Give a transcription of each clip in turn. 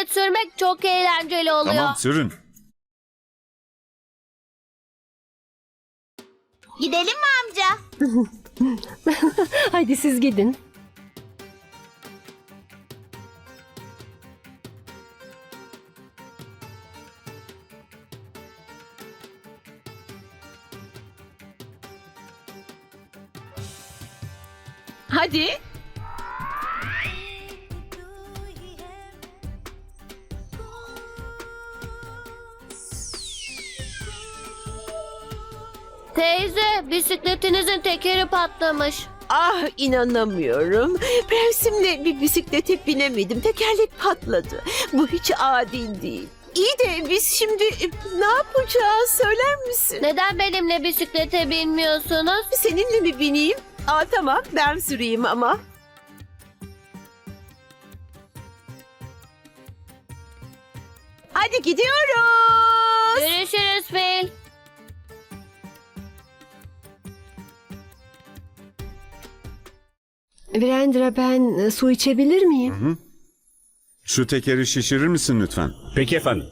Bisiklet sürmek çok eğlenceli oluyor. Tamam sürün. Gidelim mi amca? Hadi siz gidin. Hadi. Teyze, bisikletinizin tekeri patlamış. Ah inanamıyorum. Prensimle bir bisiklete binemedim. Tekerlek patladı. Bu hiç adil değil. İyi de biz şimdi e, ne yapacağız söyler misin? Neden benimle bisiklete binmiyorsunuz? Seninle mi bineyim? Aa tamam ben süreyim ama. Hadi gidiyoruz. Görüşürüz Phil. Virendra ben e, su içebilir miyim? Şu tekeri şişirir misin lütfen? Peki efendim.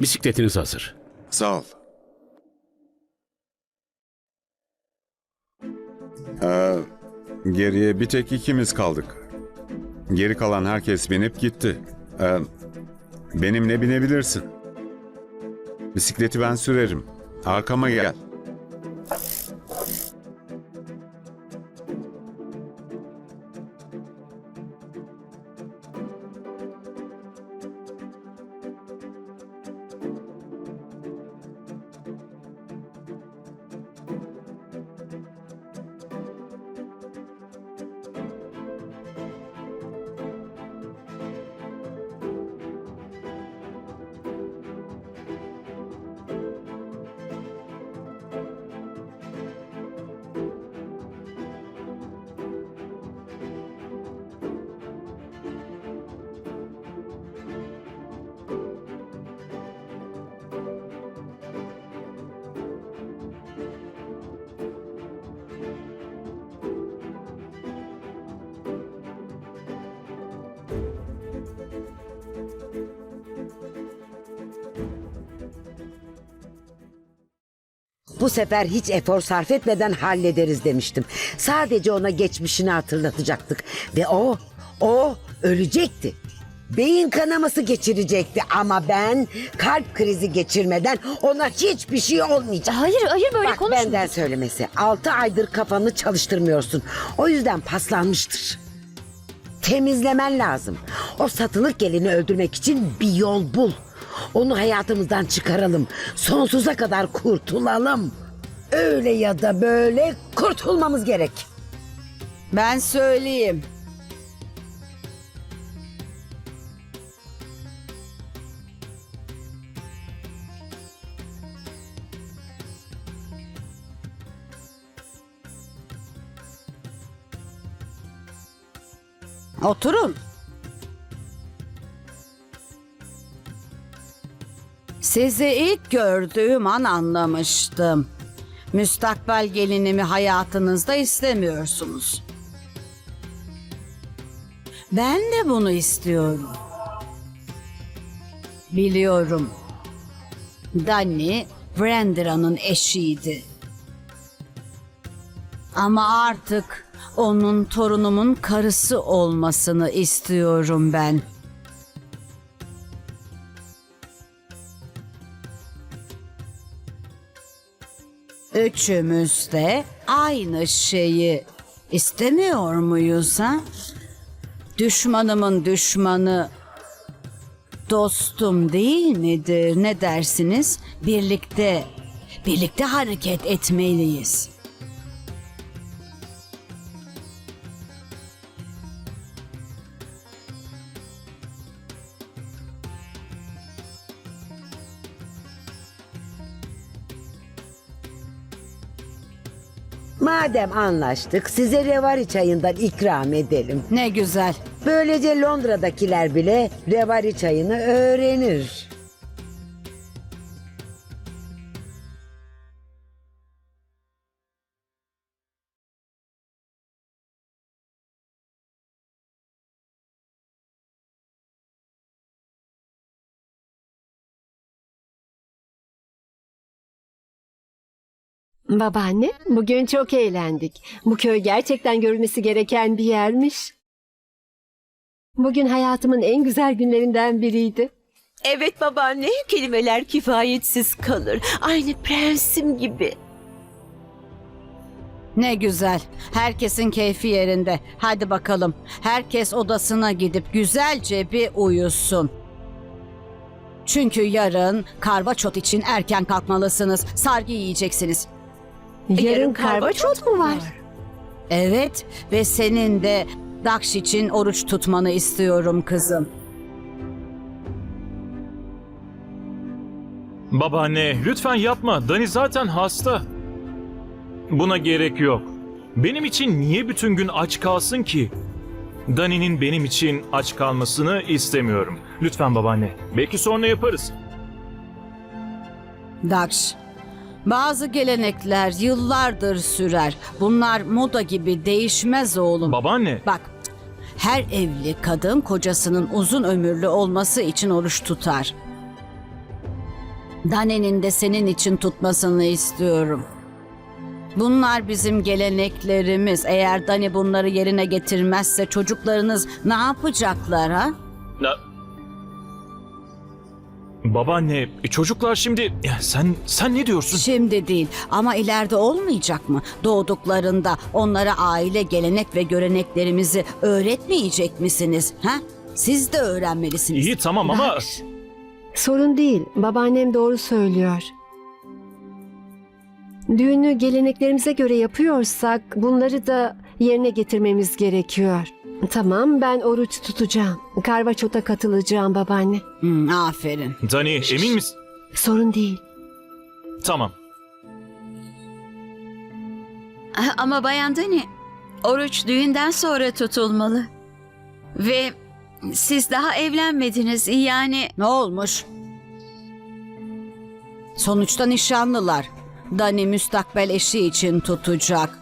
Bisikletiniz hazır. Sağ ol. Ee, geriye bir tek ikimiz kaldık. Geri kalan herkes binip gitti. Ee, benimle binebilirsin. Bisikleti ben sürerim. Arkama gel. Bu sefer hiç efor sarf etmeden hallederiz demiştim. Sadece ona geçmişini hatırlatacaktık. Ve o, o ölecekti. Beyin kanaması geçirecekti ama ben kalp krizi geçirmeden ona hiçbir şey olmayacak. Hayır hayır böyle Bak konuşma. benden söylemesi. Altı aydır kafanı çalıştırmıyorsun. O yüzden paslanmıştır. Temizlemen lazım. O satılık gelini öldürmek için bir yol bul. Onu hayatımızdan çıkaralım. Sonsuza kadar kurtulalım. Öyle ya da böyle kurtulmamız gerek. Ben söyleyeyim. Oturun. Sizi ilk gördüğüm an anlamıştım. müstakbel gelinimi hayatınızda istemiyorsunuz. Ben de bunu istiyorum. Biliyorum. Danny, Brendra'nın eşiydi. Ama artık onun torunumun karısı olmasını istiyorum ben. Üçümüz de aynı şeyi istemiyor muyuz ha? Düşmanımın düşmanı dostum değil midir? Ne dersiniz? Birlikte, birlikte hareket etmeliyiz. Madem anlaştık size revari çayından ikram edelim. Ne güzel. Böylece Londra'dakiler bile revari çayını öğrenir. Babaanne, bugün çok eğlendik. Bu köy gerçekten görülmesi gereken bir yermiş. Bugün hayatımın en güzel günlerinden biriydi. Evet babaanne kelimeler kifayetsiz kalır. Aynı prensim gibi. Ne güzel. Herkesin keyfi yerinde. Hadi bakalım. Herkes odasına gidip güzelce bir uyusun. Çünkü yarın karvaçot için erken kalkmalısınız. Sargı yiyeceksiniz. Yarın karvaçot mu var? Evet ve senin de Dakş için oruç tutmanı istiyorum kızım. Babaanne lütfen yapma. Dani zaten hasta. Buna gerek yok. Benim için niye bütün gün aç kalsın ki? Dani'nin benim için aç kalmasını istemiyorum. Lütfen babaanne. Belki sonra yaparız. Dakş. Bazı gelenekler yıllardır sürer. Bunlar moda gibi değişmez oğlum. Babaanne. Bak, her evli kadın kocasının uzun ömürlü olması için oruç tutar. Dane'nin de senin için tutmasını istiyorum. Bunlar bizim geleneklerimiz. Eğer Dani bunları yerine getirmezse çocuklarınız ne yapacaklar ha? Na- Babaanne, çocuklar şimdi Ya sen sen ne diyorsun? Şimdi değil ama ileride olmayacak mı? Doğduklarında onlara aile gelenek ve göreneklerimizi öğretmeyecek misiniz? Ha? Siz de öğrenmelisiniz. İyi tamam ama Dakş. Sorun değil. Babaannem doğru söylüyor. Düğünü geleneklerimize göre yapıyorsak bunları da yerine getirmemiz gerekiyor. Tamam ben oruç tutacağım. Karvaçota katılacağım babaanne. Hmm, aferin. Dani emin misin? Sorun değil. Tamam. Ah, Ama Bayan Dani, oruç düğünden sonra tutulmalı. Ve siz daha evlenmediniz yani Ne olmuş? Sonuçta nişanlılar. Dani müstakbel eşi için tutacak.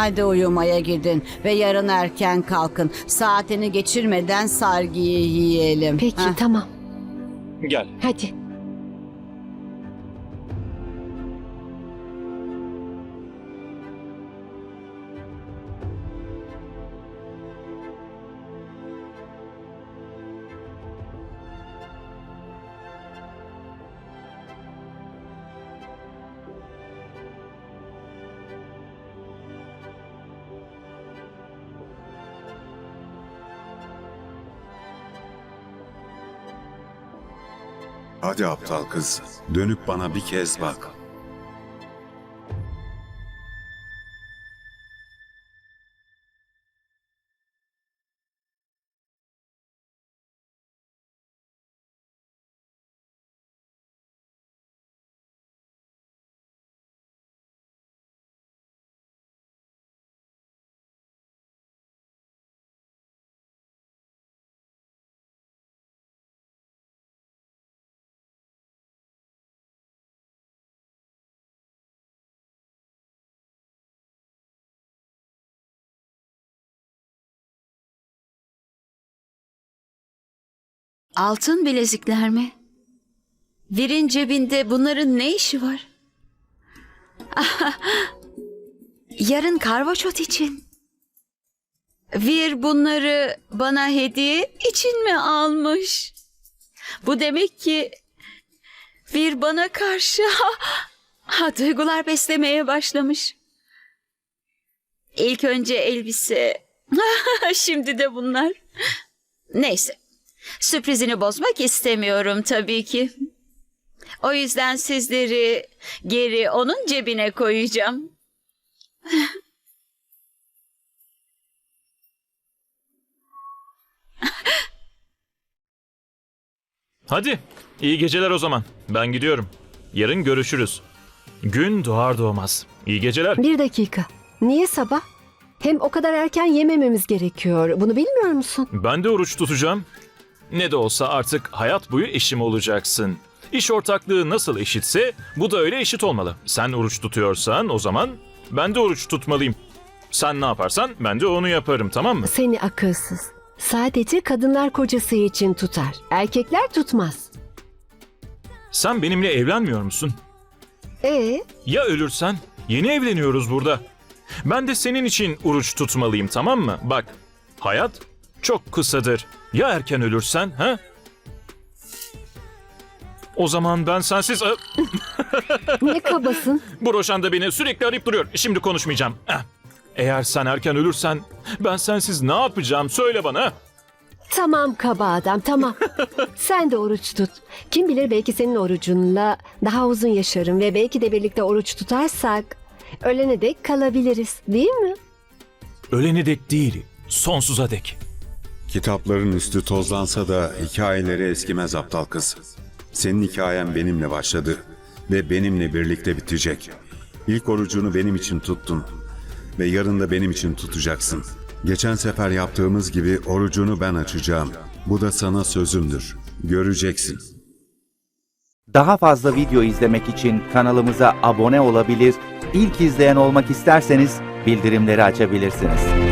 Hadi uyumaya gidin ve yarın erken kalkın. Saatini geçirmeden sargıyı yiyelim. Peki Heh. tamam. Gel. Hadi. Hadi aptal kız. Dönüp bana bir kez bak. Altın bilezikler mi? Vir'in cebinde bunların ne işi var? Yarın karvaçot için. Vir bunları bana hediye için mi almış? Bu demek ki Vir bana karşı ha, duygular beslemeye başlamış. İlk önce elbise, şimdi de bunlar. Neyse, sürprizini bozmak istemiyorum tabii ki. O yüzden sizleri geri onun cebine koyacağım. Hadi, iyi geceler o zaman. Ben gidiyorum. Yarın görüşürüz. Gün doğar doğmaz. İyi geceler. Bir dakika. Niye sabah? Hem o kadar erken yemememiz gerekiyor. Bunu bilmiyor musun? Ben de oruç tutacağım. Ne de olsa artık hayat boyu eşim olacaksın. İş ortaklığı nasıl eşitse bu da öyle eşit olmalı. Sen oruç tutuyorsan o zaman ben de oruç tutmalıyım. Sen ne yaparsan ben de onu yaparım tamam mı? Seni akılsız. Sadece kadınlar kocası için tutar. Erkekler tutmaz. Sen benimle evlenmiyor musun? E Ya ölürsen? Yeni evleniyoruz burada. Ben de senin için oruç tutmalıyım tamam mı? Bak, hayat çok kısadır. Ya erken ölürsen ha? O zaman ben sensiz... Ne kabasın? Bu Roşan da beni sürekli arayıp duruyor. Şimdi konuşmayacağım. Eh. Eğer sen erken ölürsen ben sensiz ne yapacağım söyle bana. Tamam kaba adam tamam. Sen de oruç tut. Kim bilir belki senin orucunla daha uzun yaşarım ve belki de birlikte oruç tutarsak ölene dek kalabiliriz değil mi? Ölene dek değil, sonsuza dek. Kitapların üstü tozlansa da hikayeleri eskimez aptal kız. Senin hikayen benimle başladı ve benimle birlikte bitecek. İlk orucunu benim için tuttun ve yarın da benim için tutacaksın. Geçen sefer yaptığımız gibi orucunu ben açacağım. Bu da sana sözümdür. Göreceksin. Daha fazla video izlemek için kanalımıza abone olabilir, ilk izleyen olmak isterseniz bildirimleri açabilirsiniz.